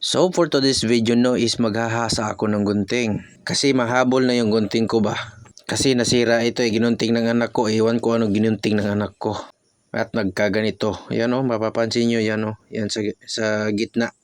So for today's video no is maghahasa ako ng gunting. Kasi mahabol na yung gunting ko ba. Kasi nasira ito eh, ginunting ng anak ko. Iwan ko ano ginunting ng anak ko. At nagkaganito. Yan o, mapapansin nyo yan o. Yan sa, sa gitna.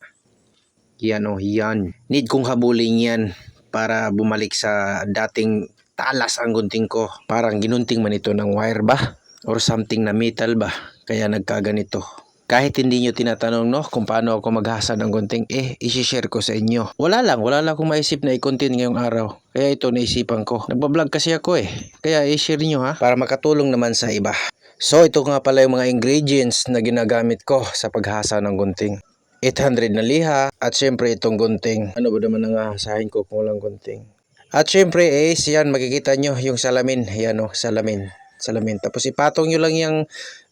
Yan o, yan. Need kong habulin yan para bumalik sa dating talas ang gunting ko. Parang ginunting man ito ng wire ba? Or something na metal ba? Kaya nagkaganito. Kahit hindi nyo tinatanong no kung paano ako maghasa ng gunting, eh, isi-share ko sa inyo. Wala lang, wala lang akong maisip na i-content ngayong araw. Kaya ito naisipan ko. Nagbablog kasi ako eh. Kaya i-share nyo ha, para makatulong naman sa iba. So ito nga pala yung mga ingredients na ginagamit ko sa paghasa ng gunting. 800 na liha at syempre itong gunting. Ano ba naman ang hahasahin ko kung walang gunting? At syempre is yan makikita nyo yung salamin. Yan o, salamin. Salamin. Tapos ipatong nyo lang yung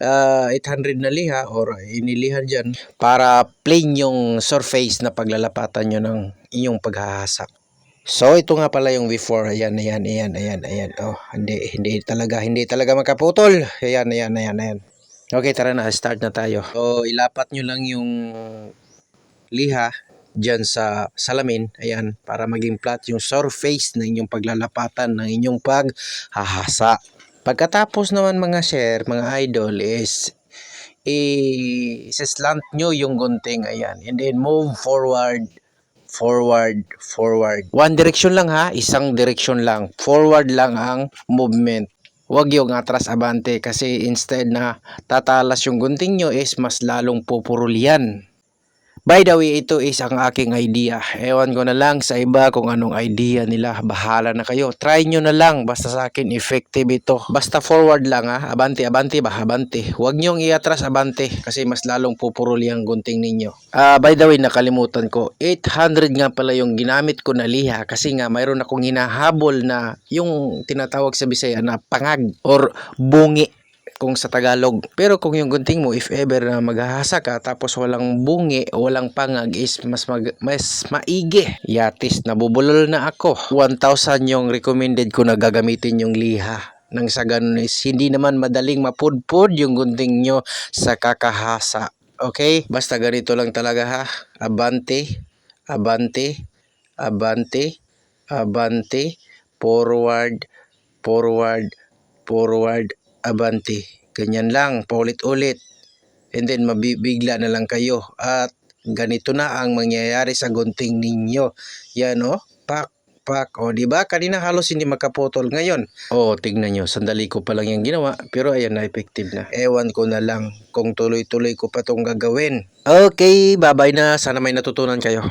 ah, 800 na liha or inilihan dyan para plain yung surface na paglalapatan nyo ng inyong paghahasa. So ito nga pala yung before. Ayan, ayan, ayan, ayan, ayan. Oh, hindi, hindi talaga, hindi talaga makaputol. Ayan, ayan, ayan, ayan. Okay, tara na. Start na tayo. So, ilapat nyo lang yung liha dyan sa salamin. Ayan, para maging flat yung surface ng inyong paglalapatan ng inyong paghahasa. Pagkatapos naman mga share, mga idol is i-slant nyo yung gunting. Ayan, and then move forward forward, forward. One direction lang ha, isang direction lang. Forward lang ang movement. Huwag yung atras abante kasi instead na tatalas yung gunting nyo is mas lalong pupurul. By the way, ito is ang aking idea. Ewan ko na lang sa iba kung anong idea nila. Bahala na kayo. Try nyo na lang. Basta sa akin, effective ito. Basta forward lang ha. Abante, abante ba? Abante. Huwag nyong iatras abante kasi mas lalong pupurul yung gunting ninyo. Ah, by the way, nakalimutan ko. 800 nga pala yung ginamit ko na liha kasi nga mayroon akong hinahabol na yung tinatawag sa Bisaya na pangag or bungi kung sa Tagalog. Pero kung yung gunting mo, if ever na maghahasa ka, tapos walang bungi, walang pangag, is mas, mag, mas maigi. Yatis, nabubulol na ako. 1,000 yung recommended ko na gagamitin yung liha. Nang sa ganun is, hindi naman madaling mapudpud yung gunting nyo sa kakahasa. Okay? Basta ganito lang talaga ha. Abante, abante, abante, abante, forward, forward, forward, abante. Ganyan lang, paulit-ulit. And then mabibigla na lang kayo. At ganito na ang mangyayari sa gunting ninyo. Yan o, pak, pak. O, di ba? Kanina halos hindi makaputol ngayon. O, tignan nyo. Sandali ko pa lang yung ginawa. Pero ayan na, effective na. Ewan ko na lang kung tuloy-tuloy ko pa tong gagawin. Okay, bye-bye na. Sana may natutunan kayo.